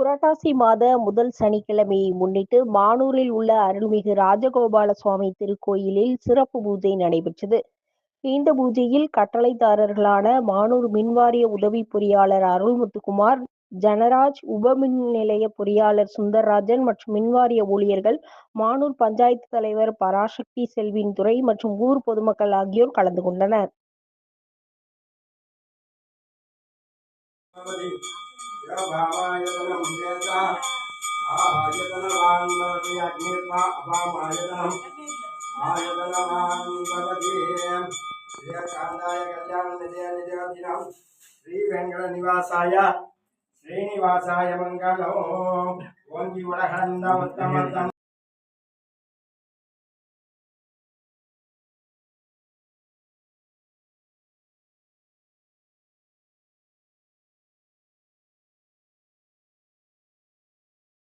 புரட்டாசி மாத முதல் சனிக்கிழமையை முன்னிட்டு மானூரில் உள்ள அருள்மிகு ராஜகோபால சுவாமி திருக்கோயிலில் சிறப்பு பூஜை நடைபெற்றது. இந்த பூஜையில் கட்டளைதாரர்களான மானூர் மின்வாரிய உதவி பொறியாளர் அருள்முத்துக்குமார் ஜனராஜ் உப நிலைய பொறியாளர் சுந்தர்ராஜன் மற்றும் மின்வாரிய ஊழியர்கள் மானூர் பஞ்சாயத்து தலைவர் பராசக்தி செல்வின் துறை மற்றும் ஊர் பொதுமக்கள் ஆகியோர் கலந்து கொண்டனர். आयतनवान् भवति अग्निर्वा अपामायतनम् आयतनवान् भवति श्रीकान्ताय कल्याणनिधे निजदिनं श्रीवेङ्कटनिवासाय श्रीनिवासाय मङ्गलो ओङ्गि वडहन्द उत्तमतम्